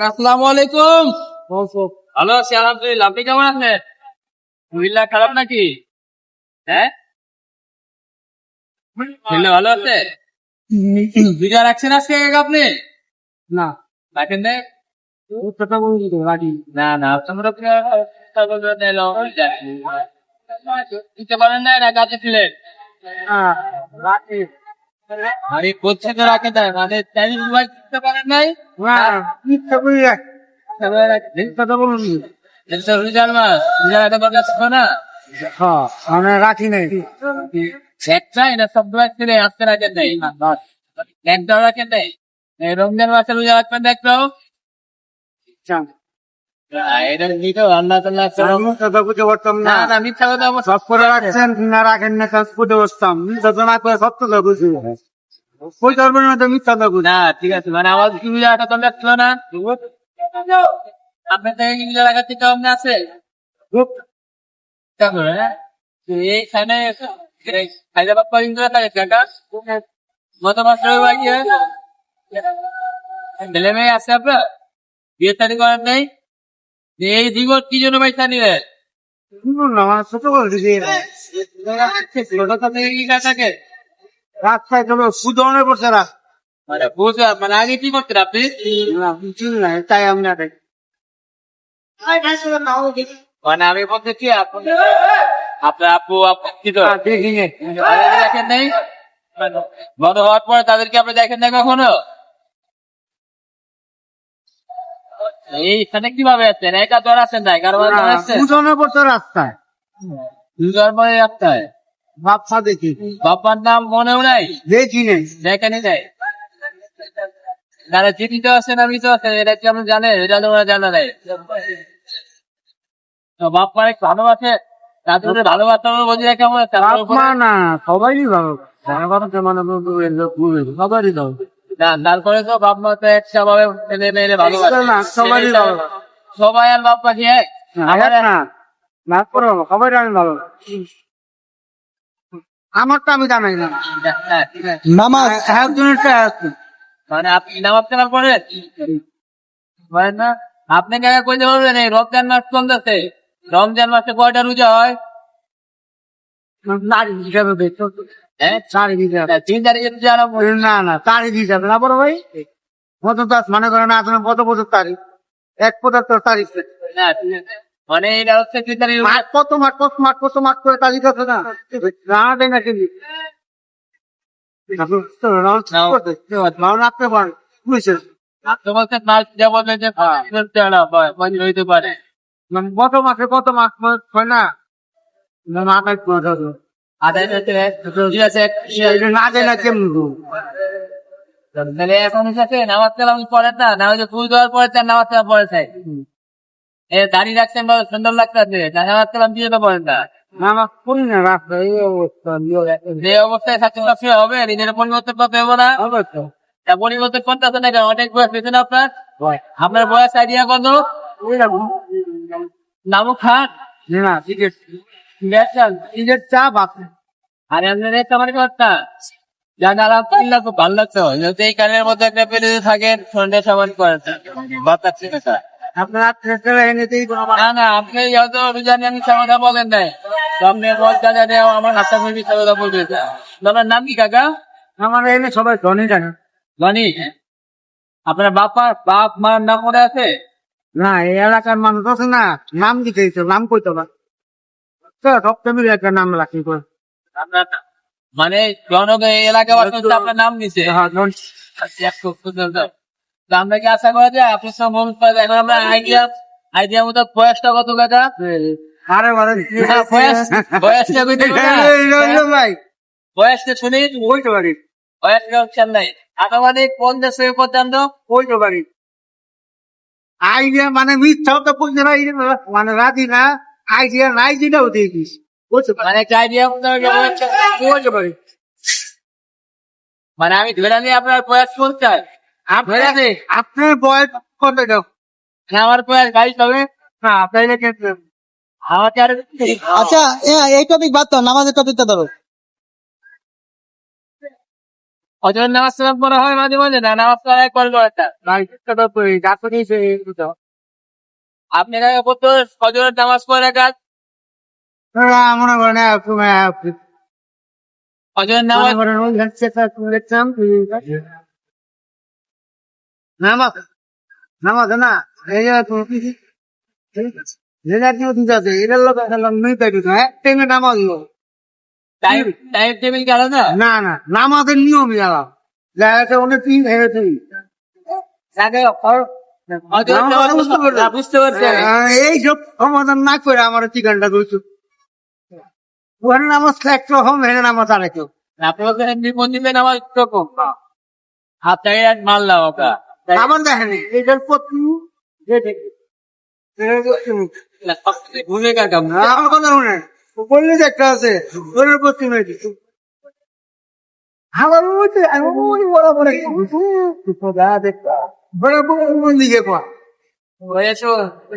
আসসালামু আলাইকুম। ভালো আছি আলহামদুলিল্লাহ। আপনি কেমন আছেন? শরীরটা খারাপ নাকি? হ্যাঁ? শরীরটা ভালো আছে? দুইটা রাখছেন আজকে আপনি? না। রাখেন না না না তোমরা দিতে পারেন না না ছিলেন আরে করছে তো রাখে দেয় মানে চাইনিজ মোবাইল দিতে পারেন নাই? কথা বলুন না। হ্যাঁ আমি রাখি একটা এটা সব দোয়া রাখেন নাই। একটাও রাখেন নাই। এই রমজান মাসে রোজা রাখবেন দেখল এইখানে হায়দ্রাবাদ পর্যন্ত থাকে কাকা গত মাস রবিবার গিয়ে ছেলে মেয়ে আছে আপনার? বিয়ে শাড়ি করার নেই? এই জীবন কি জন্য পয়সা নিলেন শুনুন না আমার ছোট করে দিদি ছোট থেকে কি কাজ থাকে? রাস্তায় চলো সুদনে পড়ছে রাত মানে বুঝা মানে আগে কি করতেন আপনি? না কিছু নাই তাই আমি মানে আপনার আপু দেখেন। নাই? বড় হওয়ার পরে তাদেরকে আপনি দেখেন না কখনো? এইখানে কীভাবে আছেন একা জ্বর আছেন না কারও জ্বর আছেন সুদনে পড়ছে রাস্তায়। দুজন পরে রাস্তায়? ভাবসা দেখি। বাবার নাম মনেও নাই? দেখি নেই। দেখেনি নাই? যারা জীবিত আছেন আমি তো এটা কি আপনি জানেন? এটা তো জানা নাই। তো বাপ মা একটু ভালোবাসে তাদের বাপ মা না সবাই ভালো। সবারই দাও তারপরে তো বাপ মা তো ছেলে মেয়েরে ভালোবাসে না, সবারই ভালো। সবাই আর বাপ মা কি এক? আমার না না করো সবাই আমি ভালো। আমারটা আমি জানাই না। নামাজ। একজনেরটা মানে আপনি নামাজ কেনার পরে বলেন না? আপনি কে কইতে পারবেন এই রমজান মাস চলতেছে? রমজান মাসে কয়টা রোজা হয়? নারী হিসাবে না না তারিখ হিসাবে না বড় ভাই। কত তাস মনে করেন কত বছর তারিখ এক তারিখ। মানে এটা হচ্ছে তিন তারিখে কত মাঠ কত মাঠ কত মাঠ করে তারিখ আছে না? না দেয় কিন্তু রাখতে পারেন। বুঝছেন? যে হইতে পারে। মানে কত মাসে কত মাস হয় না? না দাঁড়িয়ে রাখছেন সুন্দর লাগতেছে নামাজ কালাম দিয়ে তো পড়েন না। না রাস্তা এই অবস্থা যে অবস্থায় হবে নিজের পরিবর্তন করতে হবে না। না অনেক বয়স আপনার? আপনার বয়স আইডিয়া কত? নামও খান না চা আরে আপনার একটা কথা জান আলহামদুলিল্লাহ খুব ভালো লাগছে। যদি এই কানের মধ্যে একটা পেলে থাকেন সন্ধ্যে সমান করেন বাতাচ্ছে আপনার না না আপনি আমি বলেন নাই। আমার হাতটা খুবই নাম কি কাকা? আমার এনে সবাই ধনী জানে ধনী? আপনার বাপা বাপ মার নাম মনে আছে? না এই এলাকার মানুষ আছে না নাম দিতে নাম কইতো না নাম রাখি মানে জনক এলাকা আপনার নাম নিছে? হ্যাঁ। আচ্ছা, আমরা কি আশা করা যায় আপনার সঙ্গে এখন আমরা আইডিয়া আইডিয়া মতো বয়সটা কত আরে কইতে ভাই। শুনি। পারি বয়স খেয়াল নাই। আনুমানিক পঞ্চাশ থেকে পর্যন্ত। কইতে পারি আইডিয়া মানে মিথ্যাও তো না মানে রাজি না। আইডিয়া নাই যেটাও দিয়ে দিস পারি মানে একটা আইডিয়া কইতে পারি মানে আমি ধরে নিই আপনার বয়স ধরে নিই আপনার বয়স কত দাও আমার বয়স বাইশ হবে। না আপনার ক্ষেত্রে আমাকে আর আচ্ছা এই টপিক বাদ দাও নামাজের টপিকটা ধরো। অজর নামাজ সালাম পড়া হয় মাঝে মাঝে না? নামাজ পড়া একবার করে না বাইকটা তো কই গাছ নিয়েছে তো আপনি এখানে পড়তে ফজরের নামাজ পড়ে কাজ মনে করেন ফজরের নামাজ নামাজ নামাজ না এই যে যে জাতীয় দিতে আছে এটার লোক তাই টাইমে নামাজ টাইম টাইম টেবিল গেল না? না না নামাজের নিয়ম গেলাম জায়গাটা অনেক নামাজ বুঝতে পারছি সমাধান না করে আমার ঠিকানটা ওখানে নামাজ নামাজ নামাজ এক মারলাম ওটা আমার দেখেনি এটার কাটাম আমার কথা শুনে বললে যে একটা আছে ওটার আমার ওই কোন দিকে পা হয়েছো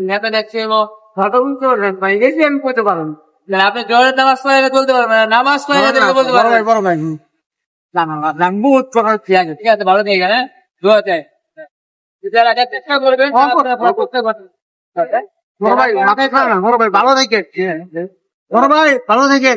নেতা দেখছি কথা বুঝতে পারলেন ভাই এই যে আমি করতে পারলাম আপনি জোরের নামাজ পড়ে বলতে পারবেন নামাজ পড়ে বলতে পারবেন বড় ভাই না না না বহুত প্রকার ঠিক আছে। ঠিক আছে ভালো গেলে দোয়াতে বিচার আগে চেষ্টা করবেন পারবেন। বড় ভাই মাথায় খারাপ না বড় ভাই ভালো থেকে বড় ভাই ভালো থেকে